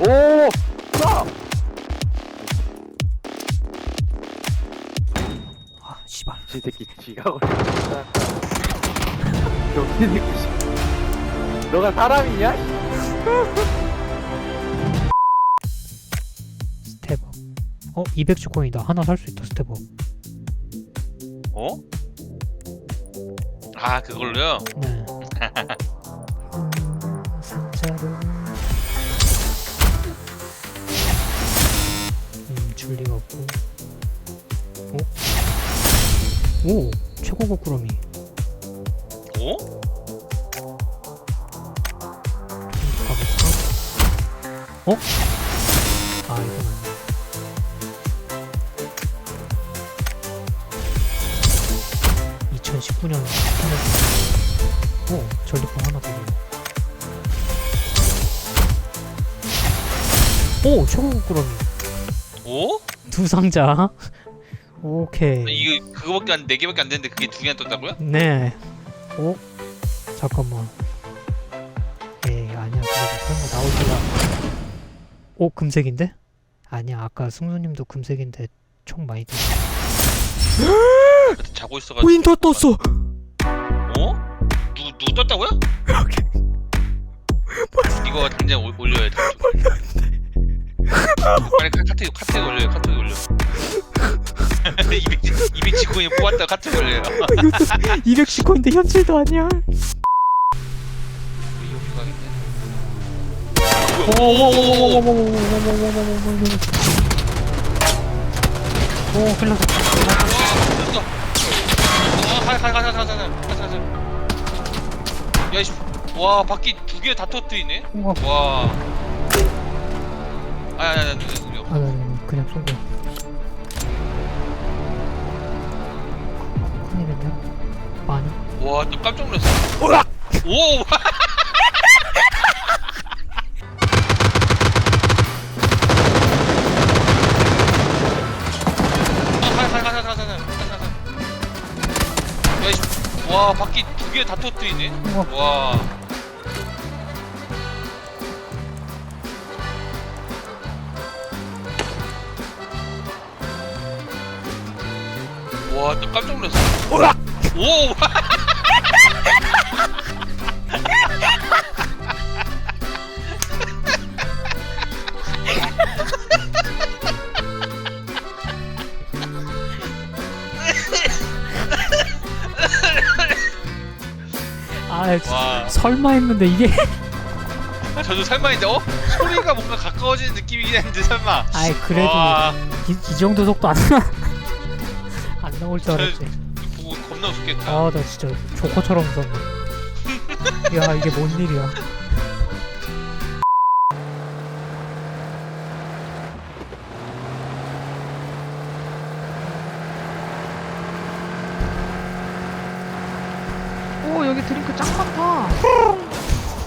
오! 쏴! 아 씨발 이 새끼 지가 걸렸다. 병신 새끼. 씨. 너가 사람이냐? 스텝업 어? 200주 코인이다 하나 살 수 있다 스텝업 어? 아 그걸로요? 네 오? 오! 최고급 구름이 어? 좀 가볼까? 어? 아 이건 아니야 2019년 오 전리품 하나 더 오! 최고급 구름이 오? 두 상자 오케이 이거 그거밖에 안 네 개밖에 안 되는데 그게 두 개나 떴다고요? 네. 어? 잠깐만. 에이 아니야 그래도 설마 나올 줄야. 오 금색인데? 아니야 아까 승수님도 금색인데 총 많이 들. 그때 자고 있어가지고 윈터 떴어. 어? 누구 누구 떴다고요? 이거 당장 올- 올려요 당장 빨리 카- 카트 카트 올려요 카트 올려 200 200지코인 뽑았다 카트 올려요 210코인데 현질도 아니야. 여기 가겠네 오 흘러서. 야이씨 와 바퀴 두 개 다 터뜨리네 우와. 와 아니 아니 아니 아니 아, 나 그냥 쏜 거야. 큰일인데? 많이? 와 또 깜짝 놀랐어 오 야이씨 와 바퀴 두 개 다 터뜨리네 우와. 와 깜짝 놀랐어. 오! 아, 와, 설마 했는데 이게. 저도 설마 했는데, 어? 소리가 뭔가 가까워지는 느낌이긴 했는데, 설마. 아이, 그래도 와, 이, 이 정도 속도 안, 안 나올 줄 알았지. 보고 겁나 웃겼다. 아, 나 진짜 조커처럼 웃었네. 야, 이게 뭔 일이야. 오 여기 드링크 짱 많다.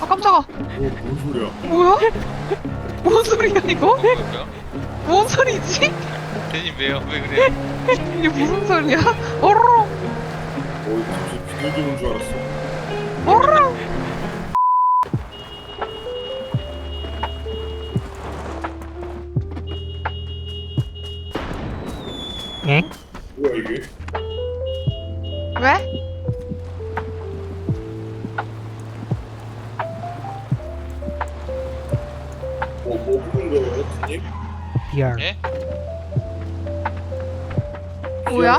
아 깜짝아. 뭐, 뭔 소리야? 뭐야? 뭔 소리야 이거? 뭔 소리지? 대님 왜요? 왜 그래? 이게 무슨 소리야? 어르렁 어, 이거 갑자기 비둘기 온줄 알았어. 엥?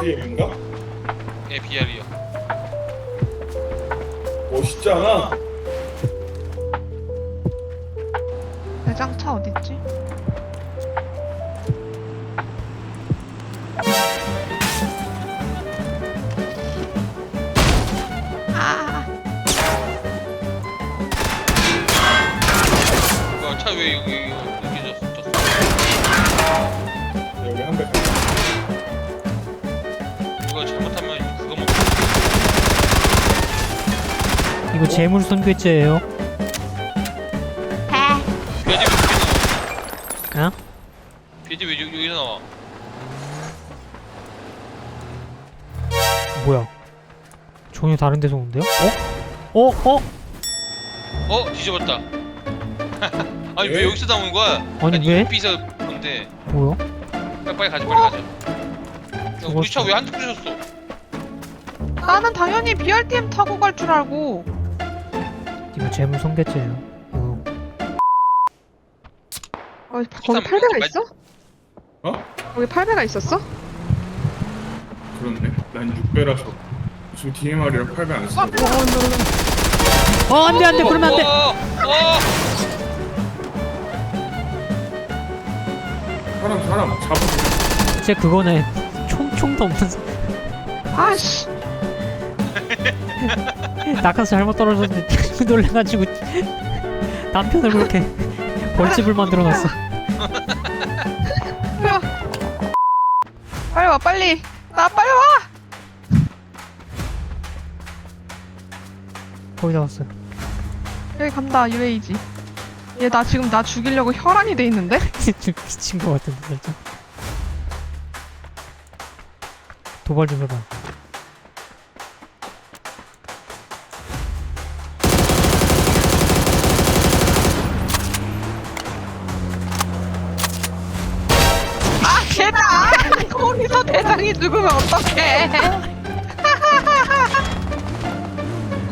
뭐야? 인가 예, BR이요. 멋있지 않아? 내 장차 어딨지? 재물 손괴죄예요. 배. 돼지 왜 여기 나와? 어? 돼지 왜 여기, 여기서 나와? 뭐야? 전혀 다른 데서 오는데요? 어? 어? 어? 어? 뒤집었다. 아니 네? 왜 여기서 나오는 거야? 아니, 왜? 삐서 건데 뭐야? 빨리 빨리 가자 빨리 가자. 야, 우리 차왜안 부셔졌어? 나는 당연히 BRTM 타고 갈 줄 알고. 재물 손괴죄예요. 이거 어, 거기 일단 8배가 마- 있어? 어? 거기 8배가 있었어? 그렇네. 난 6배라서 지금 DMR이랑 8배 안 써. 어 안돼 안돼 그러면 안돼. 어, 어. 사람 사람 잡아. 제 그거네. 총 총도 없는 사- 아씨. 낙하산 잘못 떨어졌는데 놀래가지고 남편을 그렇게 벌집을 만들어놨어. 빨리 와, 빨리. 나 빨리 와! 거의 다 왔어요. 여기 간다, UAG. 얘 나 지금 나 죽이려고 혈안이 돼 있는데? 좀 미친 것 같은데 살짝. 도발 좀 해봐. 대장이 죽으면 어떡해.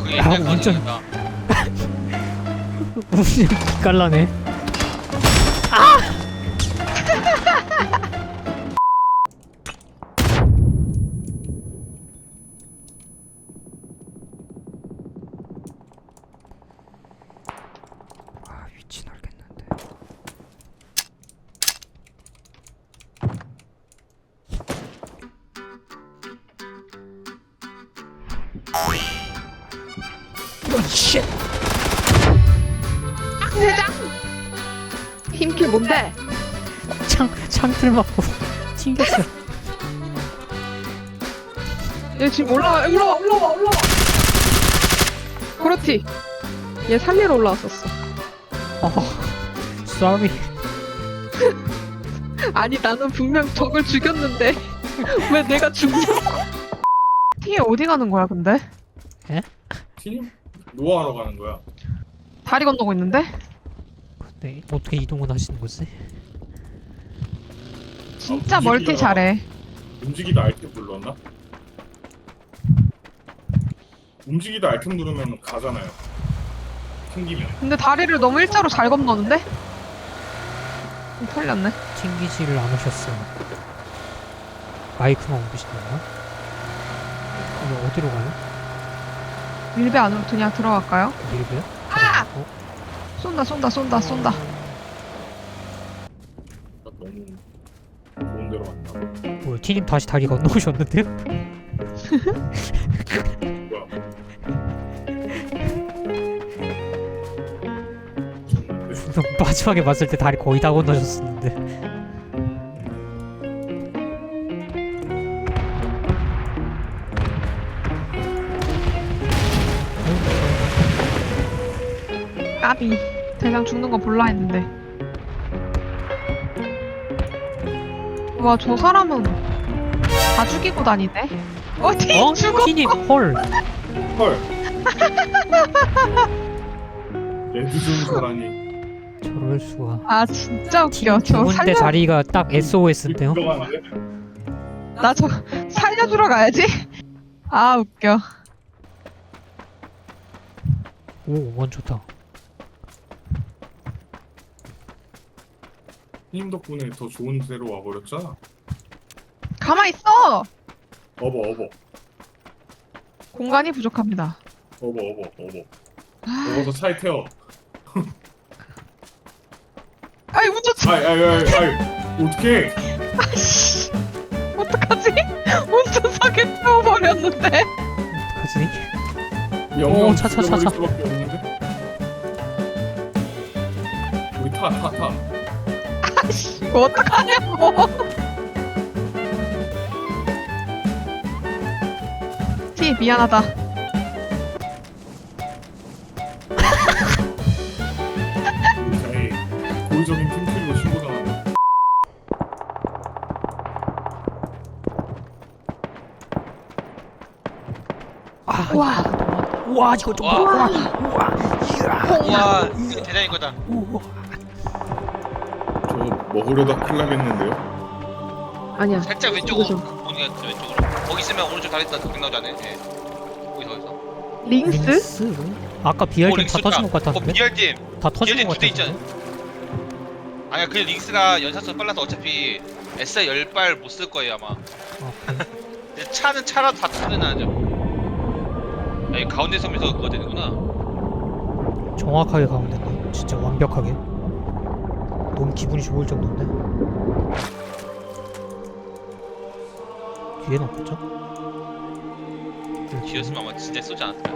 그 야, 옛날 운전- 가정이다. 운전 깔라네. 뭔데? 창 창틀 맞고 튕겼어. 얘 지금 올라와, 올라와, 올라와, 올라와. 그렇지. 얘 살리러 올라왔었어. 어, sorry. 아니 나는 분명 적을 죽였는데 왜 내가 죽냐? 티에 어디 가는 거야 근데? 팀 노아하러 가는 거야. 다리 건너고 있는데? 네, 어떻게 이동을 하시는 거지? 진짜 아, 멀티 움직이다가- 잘해. 움직이다 아이템 눌렀나? 움직이다 아이템 누르면 가잖아요. 튕기면. 근데 다리를 너무 일자로 잘 건너는데? 좀 털렸네. 튕기지를 않으셨어요. 마이크만 옮기시는 건가? 이거 어디로 가요? 밀배 안으로 그냥 들어갈까요? 밀배요? 아! 어? 쏜다 쏜다 쏜다 쏜다. 나 너무 좋은 데로 갔다. 뭐야, 티님 다시 다리 건너오셨는데요? 좋은데? 마지막에 봤을 때 다리 거의 다 건너셨었는데. 까비. 대장 죽는 거 볼라 했는데. 와 저 사람은 다 죽이고 다니네. 어디 어? 죽어? 티님, 헐. 헐. 레드존 소라니. 저럴 수가. 아 진짜 웃겨. 저 죽은데 살려 자리가 딱 SOS인데요? 들어가는데? 나 저 살려주러 가야지. 아 웃겨. 오, 원 좋다. 힘 덕분에 더 좋은 데로 와버렸잖아. 가만 있어. 어버 어버 공간이 부족합니다. 어버 어버 어버. 어버서 차에 태워. 아이 운전자 아이 아이 아이 아이 어떡해. 어떡하지? 운전석에 태워버렸는데. 어떡하지? 영영 차, 차, 차, 차. 수밖에 없는데. 우리 타 타 타. 이거 어떡하냐고. 티 미안하다. 차에 고의적인 팀킬로 신고당한다. 아, 와. 와, 이거 좀 와. 봐. 와, 와 이게 대장인 거다. 우와. 먹으려다 큰일 나겠는데요? 아니야. 살짝 왼쪽으로 그죠. 낫죠, 왼쪽으로. 거기 있으면 오른쪽 다리 그 나오지 않아요? 예. 거기서 거기서. 링스? 링스? 아까 BR팀 다 링스가- 터진 것 어, 같았는데? BR팀. 다 터진 BR팀 것 두대 같았는데? 있잖아. 아니야, 그 링스가 연사수 빨라서 어차피 SR 10발 못 쓸 거예요, 아마. 아? 근데 차는 차라도 다. 아니, 가운데 섬에서 그거 되는구나. 정확하게 가면 된다 진짜 완벽하게 너무 기분이 좋을 정도인데 뒤에는 없겠죠? 뒤였으면 아마 진짜 쏘지 않았을까.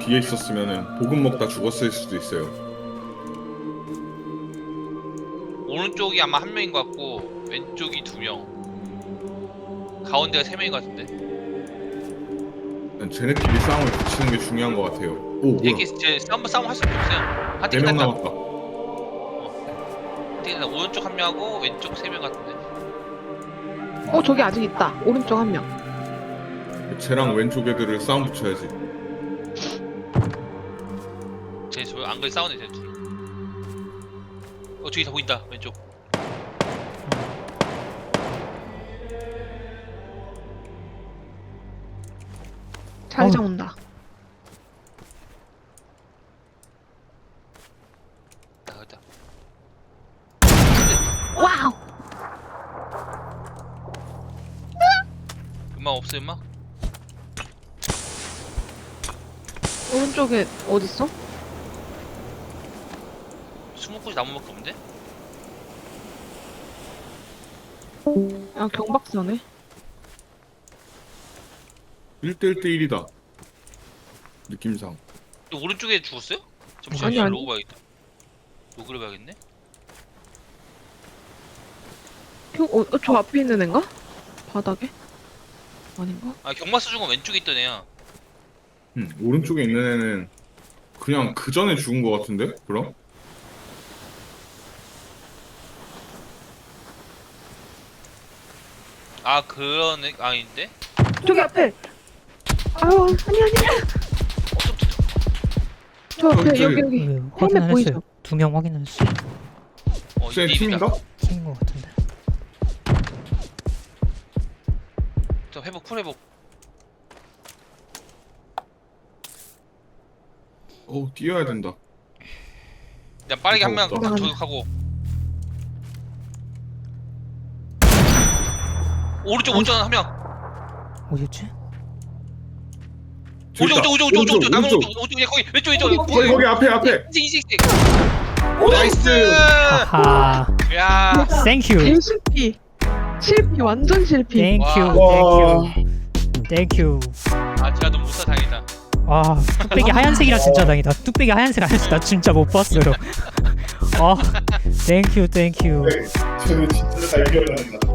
뒤에 있었으면은 보금 먹다 죽었을 수도 있어요. 오른쪽이 아마 한 명인 것 같고 왼쪽이 두 명. 가운데가 세 명인 것 같은데. 난 쟤네끼리 싸움을 붙이는 게 중요한 것 같아요. 오 뭐야? 얘기 제 싸움 싸움 할 수밖에 없어요. 네명 다 남았다. 오른쪽 한 명하고 왼쪽 세 명 같은데. 어 저기 아직 있다. 오른쪽 한 명. 쟤랑 왼쪽 애들을 싸움 붙여야지. 쟤 저 안글 싸우네 쟤 둘. 어 저기 다 보인다 왼쪽. 자기장 어우. 온다. 나가자. 와우. 없어 음악? 오른쪽에 어디 있어? 스모크지 나무밖에 없는데? 아 경박사네. 1대1대 1이다. 느낌상. 또 오른쪽에 죽었어요? 아니, 잠시만요 아니. 로고 봐야겠다. 로그를 봐야겠네. 형, 어, 어, 저 앞에 있는 애인가? 바닥에? 아닌가? 아 경마스 중은 왼쪽에 있던 애야. 음, 오른쪽에 있는 애는 그냥 그 전에 죽은 것 같은데? 그럼? 아 그런 애 아닌데? 저기 앞에. 아유 아니 아니. 저 앞에 저기, 여기 여기. 네, 헬멧 보이죠? 했어요 두 명 확인했어요 어 쟤 이게 입이다. 팀인가? 팀인 것 회복 쿨 회복. 어 뛰어야 된다. 그냥 빠르게 한명 무서웠다. 저격하고. 오른쪽 오른쪽 한 명. 어디였지? 오른쪽. 오른쪽 오른쪽 오른쪽 오른쪽 나무 오른쪽. 오른쪽 거기 왼쪽 왼쪽 거기 거기 앞에 앞에. 인식 인식 나이스 하하 야 땡큐 실피. 실피 완전. 땡큐 와. 땡큐 땡큐 아 제가 너무 못사 다행이다. 아 뚝배기 하얀색이라 진짜 다행이다. 뚝배기 하얀색 아니었어. 나 진짜 못 봤어요. 아 땡큐 땡큐 쟤는 진짜 잘 기억난다.